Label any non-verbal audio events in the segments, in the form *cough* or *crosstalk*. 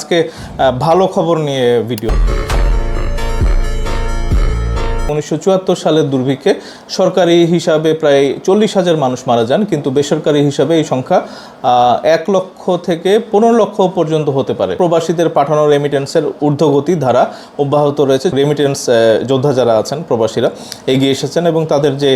আজকে ভালো খবর নিয়ে ভিডিও। উনিশশো চুয়াত্তর সালের দুর্ভিক্ষে সরকারি হিসাবে প্রায় চল্লিশ হাজার মানুষ মারা যান, কিন্তু বেসরকারি হিসাবে এই সংখ্যা এক লক্ষ থেকে পনেরো লক্ষ পর্যন্ত হতে পারে। প্রবাসীদের পাঠানো রেমিটেন্সের ঊর্ধ্বগতি ধারা অব্যাহত রয়েছে। রেমিটেন্স যোদ্ধা যারা আছেন, প্রবাসীরা এগিয়ে এসেছেন এবং তাদের যে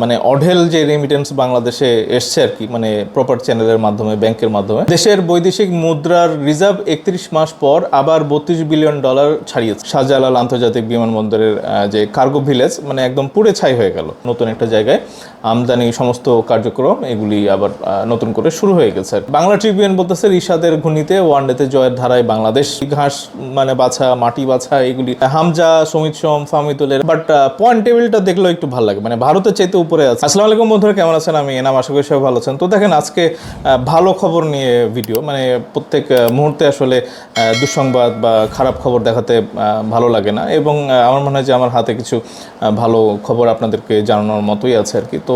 মানে অঢেল যে রেমিটেন্স বাংলাদেশে এসছে আর কি মানে প্রপার চ্যানেলের মাধ্যমে ব্যাংকের মাধ্যমে, দেশের বৈদেশিক মুদ্রার রিজার্ভ একত্রিশ মাস পর আবার বত্রিশ বিলিয়ন ডলার ছাড়িয়েছে। শাহজালাল আন্তর্জাতিক বিমানবন্দরের যে কার্গো ভিলেজ মানে একদম পুড়ে ছাই হয়ে গেল। নতুন একটা জায়গায় আমদানি সমস্ত কার্যক্রম এগুলি আবার নতুন করে শুরু হয়ে গেছে। বাংলা ট্রিবিউন বলতেছে, রিশাদের ঘূর্ণিতে ওয়ানডেতে জয়ের ধারায় বাংলাদেশ ঘাস মানে বাছা, মাটি বাছা, এগুলি, হামজা, সমিত সোম ফামিতুলের বাট পয়েন্ট টেবিলটা দেখলেও একটু ভালো লাগে। মানে ভারতের চাইতে উপরে আছে। আসসালামু আলাইকুম বন্ধুরা, কেমন আছেন? আমি এনাম, আশা করি সবাই ভালো আছেন। তো দেখেন, আজকে ভালো খবর নিয়ে ভিডিও মানে প্রত্যেক মুহূর্তে আসলে দুঃসংবাদ বা খারাপ খবর দেখাতে ভালো লাগে না। এবং আমার মনে হয় যে আমার হাতে কিছু ভালো খবর আপনাদেরকে জানানোর মতোই আছে আর কি। তো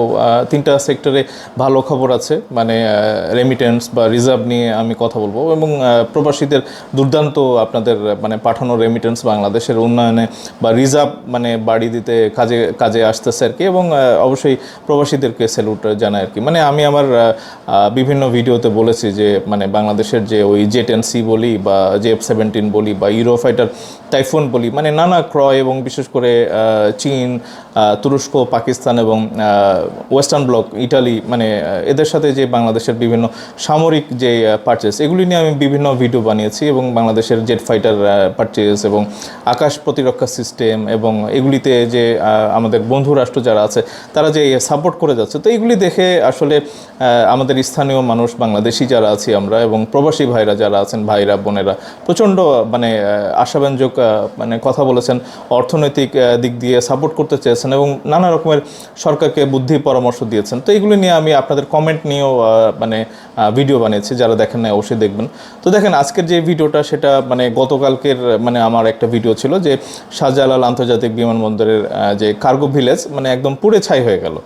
তিনটা সেক্টরে ভালো খবর আছে। মানে রেমিটেন্স বা রিজার্ভ নিয়ে আমি কথা বলব এবং প্রবাসীদের দুর্দান্ত আপনাদের মানে পাঠানো রেমিটেন্স বাংলাদেশের উন্নয়নে বা রিজার্ভ মানে বাড়ি দিতে কাজে কাজে আসতেছে আর কি এবং অবশ্যই প্রবাসীদেরকে স্যালুট জানাই আর কি। মানে আমি আমার বিভিন্ন ভিডিওতে বলেছি যে মানে বাংলাদেশের যে ওই জে টেন সি বলি বা জে এফ সেভেন্টিন বলি বা ইউরো ফাইটার টাইফুন বলি মানে নানা ক্রয় এবং বিশেষ করে চীন তুরস্ক, পাকিস্তান এবং ওয়েস্টার্ন ব্লক, ইটালি মানে এদের সাথে যে বাংলাদেশের বিভিন্ন সামরিক যে পারচেস এগুলি নিয়ে আমি বিভিন্ন ভিডিও বানিয়েছি এবং বাংলাদেশের জেট ফাইটার পারচেস এবং আকাশ প্রতিরক্ষা সিস্টেম এবং এগুলিতে যে আমাদের বন্ধু রাষ্ট্র যারা আছে, তারা যে সাপোর্ট করে যাচ্ছে। তো এগুলি দেখে আসলে আমাদের স্থানীয় মানুষ, বাংলাদেশি যারা আছি আমরা এবং প্রবাসী ভাইরা যারা আছেন, ভাইরা, বোনেরা, প্রচণ্ড মানে আশাব্যঞ্জক মানে কথা বলেছেন। অর্থনৈতিক দিক দিয়ে সাপোর্ট করতে চেয়েছেন। এবং নানা রকমের সরকারকে বুদ্ধি পরামর্শ দিয়েছেন। তো এগুলো নিয়ে আমি আপনাদের কমেন্ট নিয়েও মানে ভিডিও বানিয়েছি, যারা দেখেন না অবশ্যই দেখবেন। তো দেখেন, আজকের যে ভিডিওটা সেটা মানে গতকালকের মানে আমার একটা ভিডিও ছিল যে শাহজালাল আন্তর্জাতিক বিমানবন্দরের যে কার্গো ভিলেজ মানে একদম পুড়ে ছাই হয়ে গেল।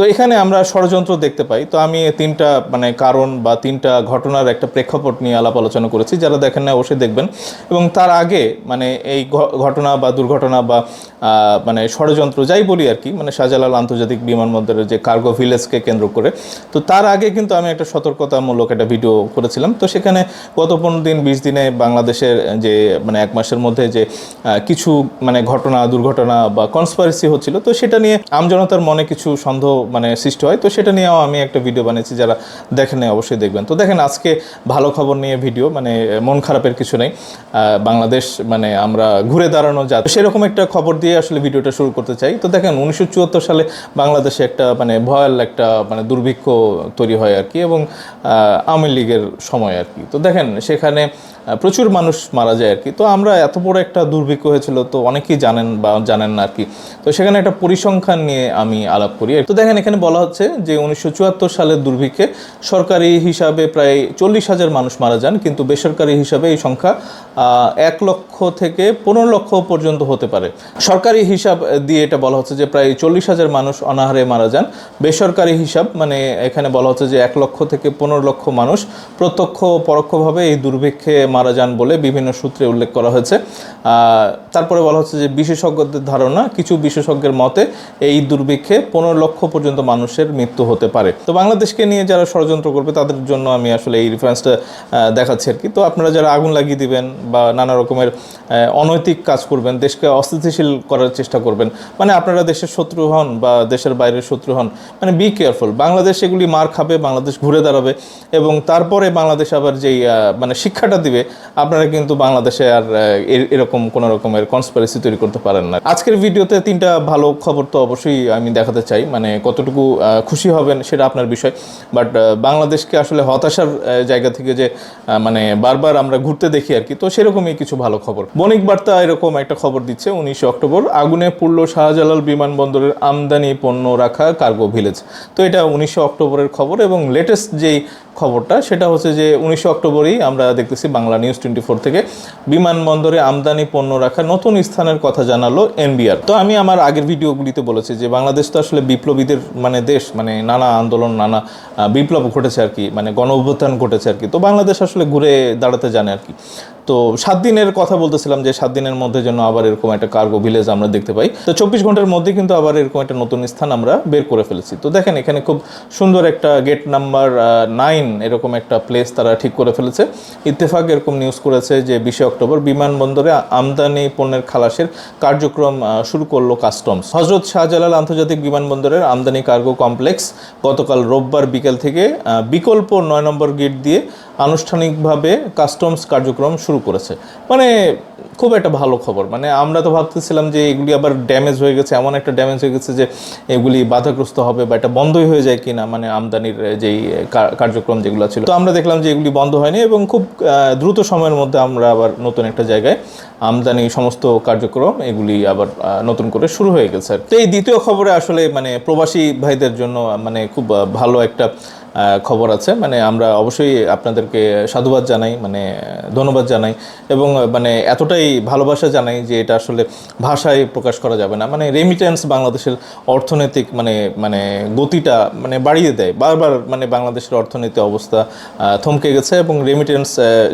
তো এখানে আমরা ষড়যন্ত্র দেখতে পাই। তো আমি তিনটা মানে কারণ বা তিনটা ঘটনার একটা প্রেক্ষাপট নিয়ে আলাপ আলোচনা করেছি। যারা দেখেন না অবশ্যই দেখবেন। এবং তার আগে মানে এই ঘটনা বা দুর্ঘটনা বা মানে ষড়যন্ত্র যাই বলি আর কি মানে শাহজালাল আন্তর্জাতিক বিমানবন্দরের যে কার্গো ভিলেজকে কেন্দ্র করে, তো তার আগে কিন্তু আমি একটা সতর্কতামূলক একটা ভিডিও করেছিলাম। তো সেখানে গত পনেরো দিন, বিশ দিনে বাংলাদেশের যে মানে এক মাসের মধ্যে যে কিছু মানে ঘটনা, দুর্ঘটনা বা কনসপারেসি হচ্ছিল, তো সেটা নিয়ে আমজনতার মনে কিছু সন্দেহ মানে সৃষ্টি হয়। তো সেটা নিয়েও আমি একটা ভিডিও বানিয়েছি, যারা দেখেন অবশ্যই দেখবেন। তো দেখেন, আজকে ভালো খবর নিয়ে ভিডিও মানে মন খারাপের কিছু নেই। বাংলাদেশ মানে আমরা ঘুরে দাঁড়ানো যা সেরকম একটা খবর দিয়ে আসলে ভিডিওটা শুরু করতে চাই। তো দেখেন, উনিশশো চুয়াত্তর সালে বাংলাদেশে একটা মানে ভয়াল একটা মানে দুর্ভিক্ষ তৈরি হয় আর কি, এবং আওয়ামী লীগের সময় আর কি। তো দেখেন, সেখানে প্রচুর মানুষ মারা যায় আর কি। তো আমরা এত বড় একটা দুর্ভিক্ষ হয়েছিল, তো অনেকেই জানেন বা জানেন না আর কি। তো সেখানে একটা পরিসংখ্যান নিয়ে আমি আলাপ করি। তো দেখেন এখানে বলা হচ্ছে যে উনিশশো চুয়াত্তর সালের দুর্ভিক্ষে সরকারি হিসাবে প্রায় চল্লিশ হাজার মানুষ মারা যান, কিন্তু বেসরকারি হিসাবে এই সংখ্যা এক লক্ষ থেকে পনেরো লক্ষ পর্যন্ত হতে পারে। সরকারি হিসাব দিয়ে এটা বলা হচ্ছে যে প্রায় চল্লিশ হাজার মানুষ অনাহারে মারা যান। বেসরকারি হিসাব মানে এখানে বলা হচ্ছে যে এক লক্ষ থেকে পনেরো লক্ষ মানুষ প্রত্যক্ষ পরোক্ষভাবে এই দুর্ভিক্ষে মারা যান বলে বিভিন্ন সূত্রে উল্লেখ করা হয়েছে। তারপরে বলা হচ্ছে যে বিশেষজ্ঞদের ধারণা, কিছু বিশেষজ্ঞের মতে এই দুর্ভিক্ষে পনেরো লক্ষ পর্যন্ত মানুষের মৃত্যু হতে পারে। তো বাংলাদেশকে নিয়ে যারা ষড়যন্ত্র করবে, তাদের জন্য আমি আসলে এই রেফারেন্সটা দেখাচ্ছি আর কি। তো আপনারা যারা আগুন লাগিয়ে দিবেন বা নানা রকমের অনৈতিক কাজ করবেন, দেশকে অস্থিতিশীল করার চেষ্টা করবেন মানে আপনারা দেশের শত্রু হন বা দেশের বাইরের শত্রু হন মানে বি কেয়ারফুল বাংলাদেশ এগুলি মার খাবে, বাংলাদেশ ঘুরে দাঁড়াবে এবং তারপরে বাংলাদেশ আবার যেই মানে শিক্ষাটা দিবে, আপনারা কিন্তু বাংলাদেশে আর এরকম কোনো রকমের কনসপারেসি তৈরি করতে পারেন না। আজকের ভিডিওতে তিনটা ভালো খবর তো অবশ্যই আমি দেখাতে চাই মানে কতটুকু খুশি হবেন সেটা আপনার বিষয়। বাট বাংলাদেশকে আসলে হতাশার জায়গা থেকে যে মানে বারবার আমরা ঘুরতে দেখি আর কি, তো সেরকমই কিছু ভালো খবর। বণিক বার্তা এরকম একটা খবর দিচ্ছে উনিশে অক্টোবর। আগুনে পুড়ল শাহজালাল বিমানবন্দরের আমদানি পণ্য রাখা কার্গো ভিলেজ। তো এটা উনিশে অক্টোবরের খবর এবং লেটেস্ট যেই খবরটা, সেটা হচ্ছে যে উনিশে অক্টোবরই আমরা দেখতেছি বাংলা নিউজ টোয়েন্টি ফোর থেকে বিমানবন্দরে আমদানি পণ্য রাখা নতুন স্থানের কথা জানালো এনবিআর। তো আমি আমার আগের ভিডিওগুলিতে বলেছি যে বাংলাদেশ তো আসলে বিপ্লবীদের মানে দেশ মানে নানা আন্দোলন, নানা বিপ্লব ঘটেছে আর কি মানে গণ অভ্যুত্থান ঘটেছে আর কি। তো বাংলাদেশ আসলে ঘুরে দাঁড়াতে জানে আর কি। তো সাত দিনের কথা বলতেছিলাম যে সাত দিনের মধ্যে যেন আবার এরকম একটা কার্গো ভিলেজ আমরা দেখতে পাই। তো চব্বিশ ঘণ্টার মধ্যে কিন্তু আবার এরকম একটা নতুন স্থান আমরা বের করে ফেলেছি। তো দেখেন, এখানে খুব সুন্দর একটা গেট নাম্বার নাইন এরকম একটা প্লেস তারা ঠিক করে ফেলেছে। ইত্তেফাক এরকম নিউজ করেছে যে বিশে অক্টোবর বিমানবন্দরে আমদানি পণ্যের খালাসের কার্যক্রম শুরু করল কাস্টমস হজরত শাহজালাল আন্তর্জাতিক বিমানবন্দরের আমদানি কার্গো কমপ্লেক্স গতকাল রোববার বিকেল থেকে বিকল্প নয় নম্বর গেট দিয়ে আনুষ্ঠানিকভাবে কাস্টমস কার্যক্রম শুরু করেছে। মানে খুব একটা ভালো খবর। মানে আমরা তো ভাবতেছিলাম যে এগুলি আবার ড্যামেজ হয়ে গেছে, এমন একটা ড্যামেজ হয়ে গেছে যে এগুলি বাধাগ্রস্ত হবে বা এটা বন্ধই হয়ে যায় কিনা মানে আমদানির যেই কার্যক্রম যেগুলো ছিল। তো আমরা দেখলাম যে এগুলি বন্ধ হয়নি এবং খুব দ্রুত সময়ের মধ্যে আমরা আবার নতুন একটা জায়গায় আমদানি সমস্ত কার্যক্রম এগুলি আবার নতুন করে শুরু হয়ে গেছে আর তো এই দ্বিতীয় খবরে আসলে মানে প্রবাসী ভাইদের জন্য মানে খুব ভালো একটা খবর আছে। মানে আমরা অবশ্যই আপনাদেরকে সাধুবাদ জানাই মানে ধন্যবাদ জানাই এবং মানে এতটাই ভালোবাসা জানাই যে এটা আসলে ভাষায় প্রকাশ করা যাবে না। মানে রেমিটেন্স বাংলাদেশের অর্থনৈতিক মানে মানে গতিটা মানে বাড়িয়ে দেয়। বারবার মানে বাংলাদেশের অর্থনীতি অবস্থা থমকে গেছে এবং রেমিটেন্স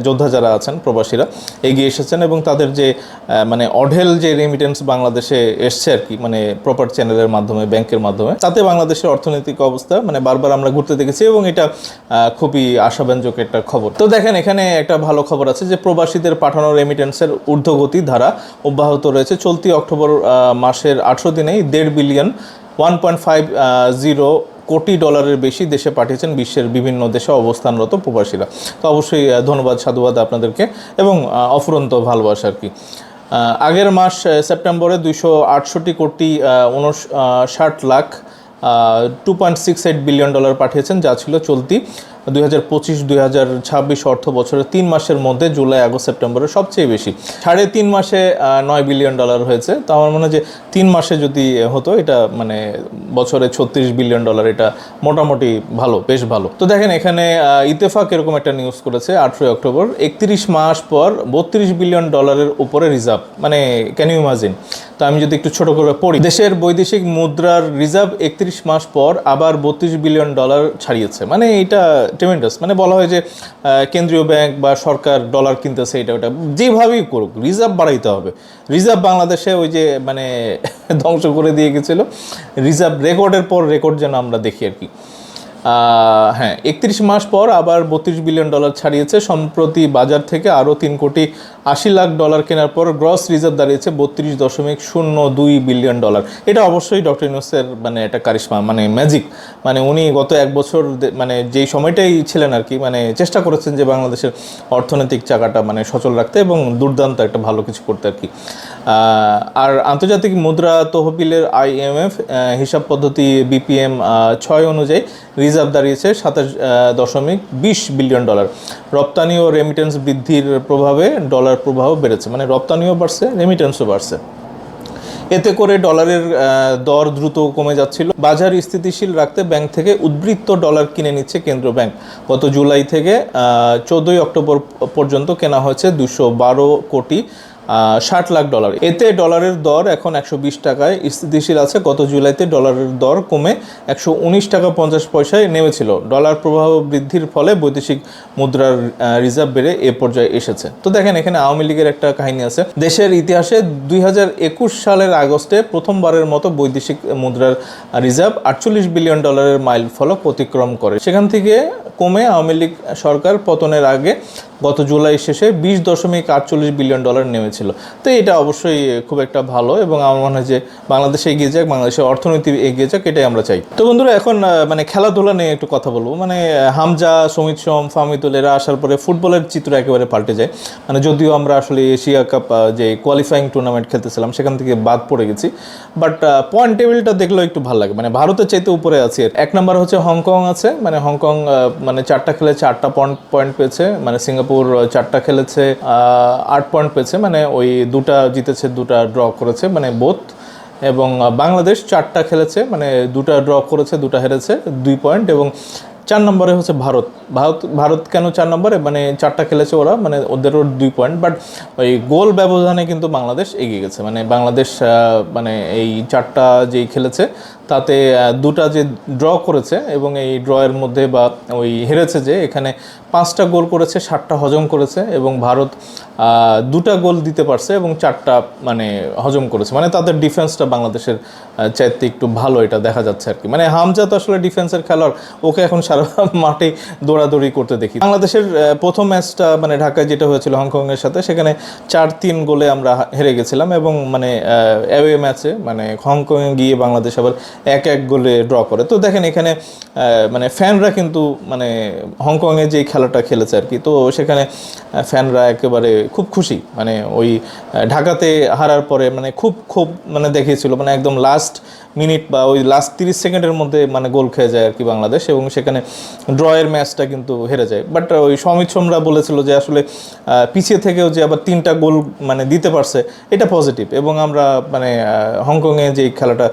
যোদ্ধা যারা আছেন, প্রবাসীরা এগিয়ে এসেছেন এবং তাদের যে মানে অঢেল যে রেমিটেন্স বাংলাদেশে এসছে আর কি মানে প্রপার চ্যানেলের মাধ্যমে ব্যাংকের মাধ্যমে, তাতে বাংলাদেশের অর্থনৈতিক অবস্থা মানে বারবার আমরা ঘুরতে দেখেছি। এবং এটা খুবই আশাব্যঞ্জক একটা খবর। তো দেখেন, এখানে একটা ভালো খবর আছে যে প্রবাসীদের পাঠানো রেমিটেন্সের ঊর্ধ্বগতি ধারা অব্যাহত রয়েছে। চলতি অক্টোবর মাসের আঠেরো দিনেই দেড় billion one point five zero crore ডলারের বেশি দেশে পাঠিয়েছেন বিশ্বের বিভিন্ন দেশে অবস্থানরত প্রবাসীরা। তো অবশ্যই ধন্যবাদ, সাধুবাদ আপনাদেরকে এবং অফুরন্ত ভালোবাসা আর কি। আগের মাস সেপ্টেম্বরে দুইশো আটষট্টি কোটি ষাট lakh two point six eight billion dollar পাঠিয়েছেন যা ছিল চলতি দুই হাজার পঁচিশ দুই হাজার ছাব্বিশ অর্থ বছরের তিন মাসের মধ্যে জুলাই আগস্ট সেপ্টেম্বরে সবচেয়ে বেশি। সাড়ে তিন মাসে নয় বিলিয়ন ডলার হয়েছে। তো আমার মনে হয় যে তিন মাসে যদি হতো এটা মানে বছরে ছত্রিশ বিলিয়ন ডলার এটা মোটামুটি ভালো বেশ ভালো। তো দেখেন এখানে আহ, ইত্তেফাক এরকম একটা নিউজ করেছে আঠেরোই অক্টোবর। একত্রিশ মাস পর বত্রিশ বিলিয়ন ডলারের উপরে রিজার্ভ মানে ক্যান ইউ ইমাজিন তো আমি যদি একটু ছোট করে পড়ি দেশের বৈদেশিক মুদ্রার রিজার্ভ একত্রিশ মাস পর আবার বত্রিশ বিলিয়ন ডলার ছাড়িয়েছে। মানে এটা ট্রেমেন্ডাস মানে বলা হয় যে কেন্দ্রীয় ব্যাংক বা সরকার ডলার কিনতেছে এটা ওটা, যেভাবেই করুক রিজার্ভ বাড়াইতে হবে। রিজার্ভ বাংলাদেশে ওই যে মানে *laughs* ধ্বংস করে দিয়ে গেছিল। রিজার্ভ রেকর্ডের পর রেকর্ড যেন আমরা দেখি আর কি। হ্যাঁ একত্রিশ মাস পর আবার বত্রিশ বিলিয়ন ডলার ছাড়িয়েছে। সম্প্রতি বাজার থেকে আরও তিন কোটি আশি লাখ ডলার কেনার পর গ্রস রিজার্ভ দাঁড়িয়েছে বত্রিশ দশমিক শূন্য দুই বিলিয়ন ডলার। এটা অবশ্যই ডক্টর ইউনুসের মানে একটা কারিশমা মানে ম্যাজিক মানে উনি গত এক বছর মানে যেই সময়টাই ছিলেন আর কি মানে চেষ্টা করেছেন যে বাংলাদেশের অর্থনৈতিক চাকাটা মানে সচল রাখতে এবং দুর্দান্ত একটা ভালো কিছু করতে আর কি। আর আন্তর্জাতিক মুদ্রা তহবিলের আইএমএফ হিসাব পদ্ধতি বিপিএম ছয় অনুযায়ী রিজার্ভ দাঁড়িয়েছে সাতাশ দশমিক বিশ বিলিয়ন ডলার। রপ্তানি ও রেমিটেন্স বৃদ্ধির প্রভাবে ডলার প্রভাব বেড়েছে মানে রপ্তানিও বাড়ছে রেমিটেন্সও বাড়ছে। এতে করে ডলারের দর দ্রুত কমে যাচ্ছিল। বাজার স্থিতিশীল রাখতে ব্যাংক থেকে উদ্বৃত্ত ডলার কিনে নিচ্ছে কেন্দ্র ব্যাংক। গত জুলাই থেকে চোদ্দোই অক্টোবর পর্যন্ত কেনা হয়েছে দুশো বারো কোটি ষাট লাখ ডলার। এতে ডলারের দর এখন একশো বিশ টাকায়। স্থিতিশীল আছে। গত জুলাইতে ডলারের দর কমে একশো উনিশ টাকা পঞ্চাশ পয়সায় নেমেছিল। ডলার প্রবাহ বৃদ্ধির ফলে বৈদেশিক মুদ্রার রিজার্ভ বেড়ে এ পর্যায়ে এসেছে। তো দেখেন, এখানে আওয়ামী লীগের একটা কাহিনী আছে। দেশের ইতিহাসে দুই হাজার একুশ সালের আগস্টে প্রথমবারের মতো বৈদেশিক মুদ্রার রিজার্ভ আটচল্লিশ বিলিয়ন ডলারের মাইল ফলক অতিক্রম করে। সেখান থেকে কমে আওয়ামী লীগ সরকার পতনের আগে গত জুলাই শেষে বিশ দশমিক আটচল্লিশ বিলিয়ন ডলার নেমেছিল। তো এটা অবশ্যই খুব একটা ভালো এবং আমার মনে হয় যে বাংলাদেশে এগিয়ে যাক, বাংলাদেশের অর্থনীতি এগিয়ে যাক, এটাই আমরা চাই। তো বন্ধুরা, এখন মানে খেলাধুলা নিয়ে একটু কথা বলব। মানে হামজা, সমিত সোম ফামিতুল এরা আসার পরে ফুটবলের চিত্র একেবারে পাল্টে যায়। মানে যদিও আমরা আসলে এশিয়া কাপ যে কোয়ালিফাইং টুর্নামেন্ট খেলতেছিলাম, সেখান থেকে বাদ পড়ে গেছি। বাট পয়েন্ট টেবিলটা দেখলেও একটু ভালো লাগে। মানে ভারতের চাইতে উপরে আছি এক নম্বর হচ্ছে হংকং আছে। মানে হংকং মানে চারটা খেলে চারটা পয়েন্ট পয়েন্ট পেয়েছে। মানে সিঙ্গাপুর আহ, চারটা খেলেছে আট পয়েন্ট পেয়েছে মানে ওই দুটা জিতেছে দুটা ড্র করেছে মানে বোথ এবং বাংলাদেশ চারটা খেলেছে মানে দুটা ড্র করেছে দুটা হেরেছে দুই পয়েন্ট এবং চার নম্বরে হচ্ছে ভারত। ভারত ভারত কেন চার নম্বরে? মানে চারটা খেলেছে ওরা মানে ওদেরও দুই পয়েন্ট বাট ওই গোল ব্যবধানে কিন্তু বাংলাদেশ এগিয়ে গেছে। মানে বাংলাদেশ মানে এই চারটা যেই খেলেছে, তাতে দুটা যে ড্র করেছে এবং এই ড্রয়ের মধ্যে বা ওই হেরেছে যে, এখানে পাঁচটা গোল করেছে ষাটটা হজম করেছে এবং ভারত দুটা গোল দিতে পারছে এবং চারটা মানে হজম করেছে। মানে তাদের ডিফেন্সটা বাংলাদেশের চাইতে একটু ভালো এটা দেখা যাচ্ছে আর কি। মানে হামজা তো আসলে ডিফেন্সের খেলোয়াড়, ওকে এখন সারা *laughs* মাঠে দৌড়াদৌড়ি করতে দেখি। বাংলাদেশের প্রথম ম্যাচটা মানে ঢাকায় যেটা হয়েছিল হংকংয়ের সাথে, সেখানে চার তিন গোলে আমরা হেরে গেছিলাম এবং মানে অ্যাওয়ে ম্যাচে মানে হংকংয়ে গিয়ে বাংলাদেশ আবার এক এক গোলে ড্র করে। তো দেখেন এখানে মানে ফ্যানরা কিন্তু মানে হংকংয়ে যে খেলাটা খেলেছে আর কি, তো সেখানে ফ্যানরা একেবারে খুব খুশি। মানে ওই ঢাকাতে হারার পরে মানে খুব খুব মানে দেখিয়েছিল। মানে একদম লাস্ট মিনিট বা ওই লাস্ট তিরিশ সেকেন্ডের মধ্যে মানে গোল খেয়ে যায় আর কি বাংলাদেশ এবং সেখানে ড্রয়ের ম্যাচটা কিন্তু হেরে যায়। বাট ওই সমিত সোমরা বলেছিল যে আসলে পিছিয়ে থেকেও যে আবার তিনটা গোল মানে দিতে পারছে, এটা পজিটিভ এবং আমরা মানে হংকংয়ে যে খেলাটা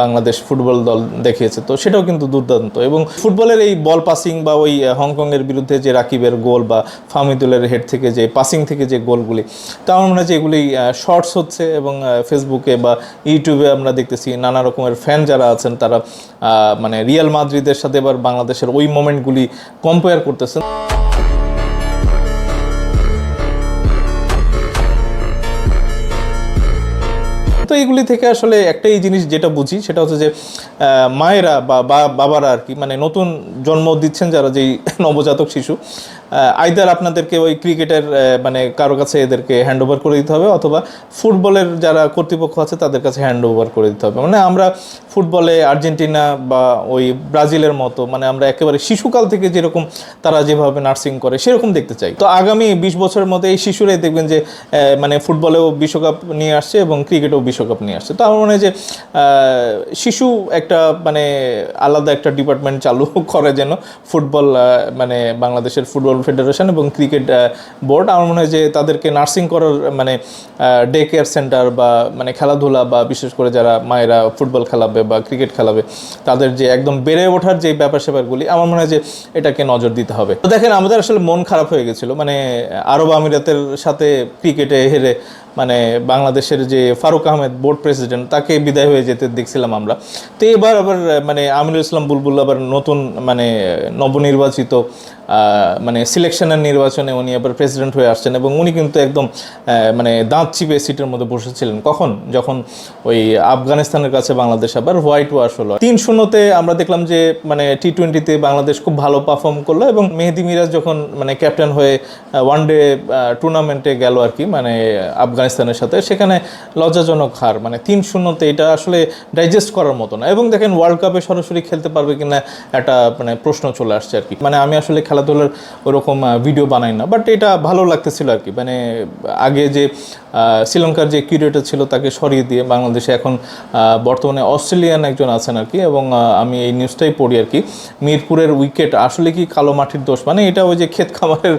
বাংলাদেশ ফুটবল দল দেখিয়েছে, তো সেটাও কিন্তু দুর্দান্ত এবং ফুটবলের এই বল পাসিং বা ওই হংকংয়ের বিরুদ্ধে যে রাকিবের গোল বা ফামিদুলের হেড থেকে যে পাসিং থেকে যে গোলগুলি, তা আমার মনে যে এগুলি শর্টস হচ্ছে এবং ফেসবুকে বা ইউটিউবে আমরা দেখতেছি নানা রকমের ফ্যান যারা আছেন, তারা মানে রিয়াল মাদ্রিদের সাথে এবার বাংলাদেশের ওই মোমেন্টগুলি কম্পেয়ার করতেছেন। তো এইগুলি থেকে আসলে একটাই জিনিস যেটা বুঝি, সেটা হচ্ছে যে মায়েরা বা- বাবারা আর কি মানে নতুন জন্ম দিচ্ছেন যারা যেই নবজাতক শিশু আইদার আপনাদেরকে ওই ক্রিকেটের মানে কারও কাছে এদেরকে হ্যান্ড ওভার করে দিতে হবে অথবা ফুটবলের যারা কর্তৃপক্ষ আছে তাদের কাছে হ্যান্ড ওভার করে দিতে হবে। মানে আমরা ফুটবলে আর্জেন্টিনা বা ওই ব্রাজিলের মতো মানে আমরা একেবারে শিশুকাল থেকে যেরকম তারা যেভাবে নার্সিং করে সেরকম দেখতে চাই। তো আগামী বিশ বছরের মধ্যে এই শিশুরাই দেখবেন যে মানে ফুটবলেও বিশ্বকাপ নিয়ে আসছে এবং ক্রিকেটেও বিশ্বকাপ নিয়ে আসছে। তো আমার মনে হয় যে শিশু একটা মানে আলাদা একটা ডিপার্টমেন্ট চালু *laughs* করে যেন ফুটবল মানে বাংলাদেশের ফুটবল ফেডারেশন এবং ক্রিকেট বোর্ড আমার মনে হয় যে তাদেরকে নার্সিং করার মানে ডে কেয়ার সেন্টার বা মানে খেলাধুলা বা বিশেষ করে যারা মায়েরা ফুটবল খেলাবে বা ক্রিকেট খেলাবে, তাদের যে একদম বেড়ে ওঠার যে ব্যাপার স্যাপারগুলি, আমার মনে হয় যে এটাকে নজর দিতে হবে। তো দেখেন, আমাদের আসলে মন খারাপ হয়ে গেছিল। মানে আরব আমিরাতের সাথে ক্রিকেটে হেরে মানে বাংলাদেশের যে ফারুক আহমেদ বোর্ড প্রেসিডেন্ট তাকে বিদায় হয়ে যেতে দেখছিলাম আমরা। তো এবার আবার মানে আমিরুল ইসলাম বুলবুল আবার নতুন মানে নবনির্বাচিত মানে সিলেকশনের নির্বাচনে উনি আবার প্রেসিডেন্ট হয়ে আসছেন এবং উনি কিন্তু একদম মানে দাঁত চিপে সিটের মধ্যে বসেছিলেন। কখন? যখন ওই আফগানিস্তানের কাছে বাংলাদেশ আবার হোয়াইট ওয়াশ হলো। তিন শূন্যতে আমরা দেখলাম যে মানে টি টোয়েন্টিতে বাংলাদেশ খুব ভালো পারফর্ম করল এবং মেহেদি মিরাজ যখন মানে ক্যাপ্টেন হয়ে ওয়ান ডে টুর্নামেন্টে গেল আর কি মানে আফগানিস্তানের সাথে, সেখানে লজ্জাজনক হার। মানে তিন শূন্যতে এটা আসলে ডাইজেস্ট করার মতো না। এবং দেখেন ওয়ার্ল্ড কাপে সরাসরি খেলতে পারবে কিনা একটা মানে প্রশ্ন চলে আসছে আর কি। মানে আমি আসলে খেলাধুলার ওরকম ভিডিও বানাই না। বাট এটা ভালো লাগতেছিল আর কি। মানে আগে যে শ্রীলঙ্কার যে কিউরেটর ছিল তাকে সরিয়ে দিয়ে বাংলাদেশে এখন বর্তমানে অস্ট্রেলিয়ান একজন আছেন আর কি। এবং আমি এই নিউজটাই পড়ি আর কি। মিরপুরের উইকেট আসলে কি কালো মাটির দোষ? মানে এটা ওই যে ক্ষেত খামারের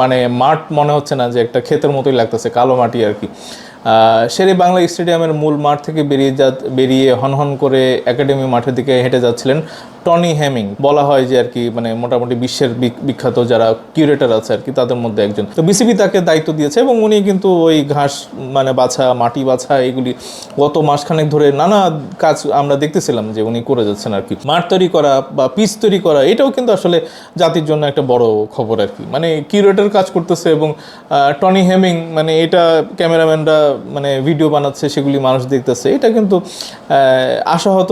মানে মাঠ মনে হচ্ছে না যে একটা ক্ষেতের মতোই লাগতেছে, কালো মাটি আর কি। শেরে বাংলা স্টেডিয়ামের মূল মাঠ থেকে বেরিয়ে যা বেরিয়ে হনহন করে একাডেমি মাঠের দিকে হেঁটে যাচ্ছিলেন টনি হ্যামিং বলা হয় যে আর কি মানে মোটামুটি বিশ্বের বিখ্যাত যারা কিউরেটার আছে আর কি, তাদের মধ্যে একজন। তো বিসিবি তাকে দায়িত্ব দিয়েছে এবং উনি কিন্তু ওই ঘাস মানে বাছা, মাটি বাছা, এগুলি গত মাসখানেক ধরে নানা কাজ আমরা দেখতেছিলাম যে উনি করে যাচ্ছেন আর কি। মাঠ তৈরি করা বা পিচ তৈরি করা, এটাও কিন্তু আসলে জাতির জন্য একটা বড় খবর আর কি। মানে কিউরেটার কাজ করতেছে এবং টনি হ্যামিং মানে এটা ক্যামেরাম্যানরা মানে ভিডিও বানাচ্ছে, সেগুলি মানুষ দেখতেছে। এটা কিন্তু আশাহত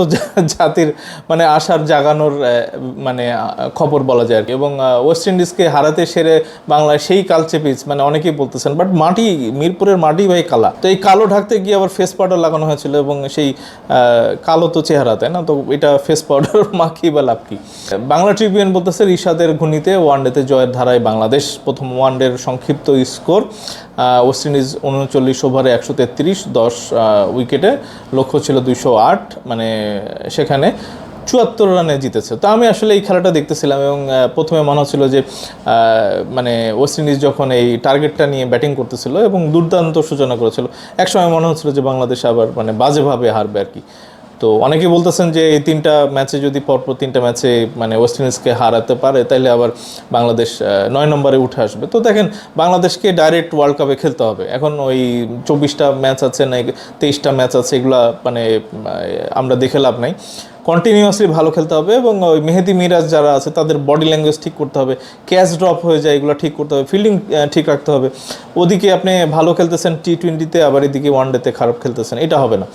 জাতির মানে আশার জাগানোর আহ, মানে খবর বলা যায় আর কি এবং ওয়েস্ট ইন্ডিজকে হারাতে সেরে বাংলায় সেই কালচে পিচ মানে অনেকেই বলতেছেন বাট মাটি মিরপুরের মাটি ভাই কালা। তো এই কালো ঢাকতে গিয়ে আবার ফেস পাউডার লাগানো হয়েছিল এবং সেই কালো তো চেহারা তাই না? তো এটা ফেস পাউডার *laughs* মাখি বা লাভ কি? বাংলা ট্রিবিউন বলতেছে রিশাদের ঘূর্ণিতে ওয়ানডেতে জয়ের ধারায় বাংলাদেশ প্রথম ওয়ানডের সংক্ষিপ্ত স্কোর ওয়েস্ট ইন্ডিজ উনচল্লিশ ওভারে একশো তেত্রিশ দশ উইকেটে লক্ষ্য ছিল দুইশো আট মানে সেখানে। চুয়াত্তর রানে জিতেছে। তো আমি আসলে এই খেলাটা দেখতেছিলাম এবং প্রথমে মনে হচ্ছিল যে মানে ওয়েস্ট ইন্ডিজ যখন এই টার্গেটটা নিয়ে ব্যাটিং করতেছিল এবং দুর্দান্ত সূচনা করেছিল, একসময় মনে হচ্ছিল যে বাংলাদেশ আবার মানে বাজেভাবে হারবে আর কি। তো অনেকে বলতেছেন যে এই তিনটা ম্যাচে যদি পরপর তিনটা ম্যাচে মানে ওয়েস্ট ইন্ডিজকে হারাতে পারে তাহলে আবার বাংলাদেশ নয় নম্বরে উঠে আসবে। তো দেখেন, বাংলাদেশকে ডাইরেক্ট ওয়ার্ল্ড কাপে খেলতে হবে। এখন ওই চব্বিশটা ম্যাচ আছে না তেইশটা ম্যাচ আছে, এগুলা মানে আমরা দেখে লাভ নাই। কন্টিনিউয়াসলি ভালো খেলতে হবে এবং ওই মেহেদি মিরাজ যারা আছে, তাদের বডি ল্যাঙ্গুয়েজ ঠিক করতে হবে ক্যাচ ড্রপ হয়ে যায়, এগুলো ঠিক করতে হবে ফিল্ডিং ঠিক রাখতে হবে। ওদিকে আপনি ভালো খেলতেছেন টি টোয়েন্টিতে আবার এদিকে ওয়ান ডেতে খারাপ খেলতেছেন, এটা হবে না।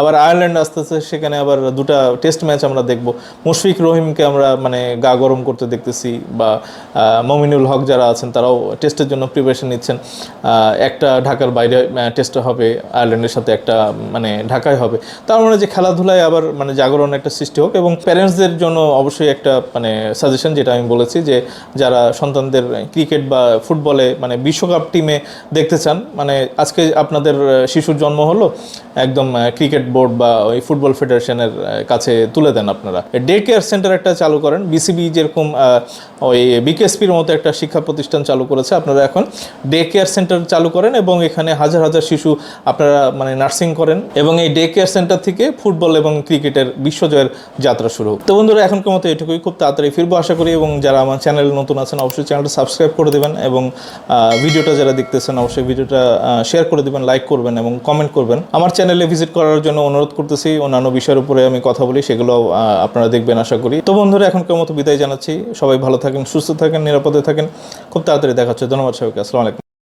আবার আয়ারল্যান্ড আসতেছে, সেখানে আবার দুটা টেস্ট ম্যাচ আমরা দেখব। মুশফিক রহিমকে আমরা মানে গা গরম করতে দেখতেছি, বা মমিনুল হক যারা আছেন, তারাও টেস্টের জন্য প্রিপারেশন নিচ্ছেন। একটা ঢাকার বাইরে টেস্ট হবে আয়ারল্যান্ডের সাথে একটা মানে ঢাকায় হবে। তার মানে যে খেলাধুলায় আবার মানে জাগরণ একটা সৃষ্টি হোক এবং প্যারেন্টসদের জন্য অবশ্যই একটা মানে সাজেশন যেটা আমি বলেছি যে, যারা সন্তানদের ক্রিকেট বা ফুটবলে মানে বিশ্বকাপ টিমে দেখতে চান মানে আজকে আপনাদের শিশুর জন্ম হলো, একদম ক্রিকেট বোর্ড বা ওই ফুটবল ফেডারেশনের কাছে তুলে দেন আপনারা। ডে কেয়ার সেন্টার একটা চালু করেন বিসিবি যেরকম ওই বিকেএসপির মতো একটা শিক্ষা প্রতিষ্ঠান চালু করেছে, আপনারা এখন ডে কেয়ার সেন্টার চালু করেন এবং এখানে হাজার হাজার শিশু আপনারা মানে নার্সিং করেন এবং এই ডে কেয়ার সেন্টার থেকে ফুটবল এবং ক্রিকেটের বিশ্বজয়ের যাত্রা শুরু তো বন্ধুরা, এখনকার মতো এটুকুই। খুব তাড়াতাড়ি ফিরবো আশা করি এবং যারা আমার চ্যানেল নতুন আছেন, অবশ্যই চ্যানেলটা সাবস্ক্রাইব করে দেবেন এবং ভিডিওটা যারা দেখতেছেন, অবশ্যই ভিডিওটা শেয়ার করে দেবেন লাইক করবেন এবং কমেন্ট করবেন। আমার চ্যানেলে ভিজিট করার জন্য অনুরোধ করতেছি, অন্যান্য বিষয়ের উপরে আমি কথা বলি, সেগুলো আপনারা দেখবেন আশা করি। তো বন্ধুরা, এখনকার মতো বিদায় জানাচ্ছি। সবাই ভালো থাকেন, সুস্থ থাকেন, নিরাপদে থাকেন। খুব তাড়াতাড়ি দেখা হচ্ছে। ধন্যবাদ সবাইকে। আসসালামু আলাইকুম।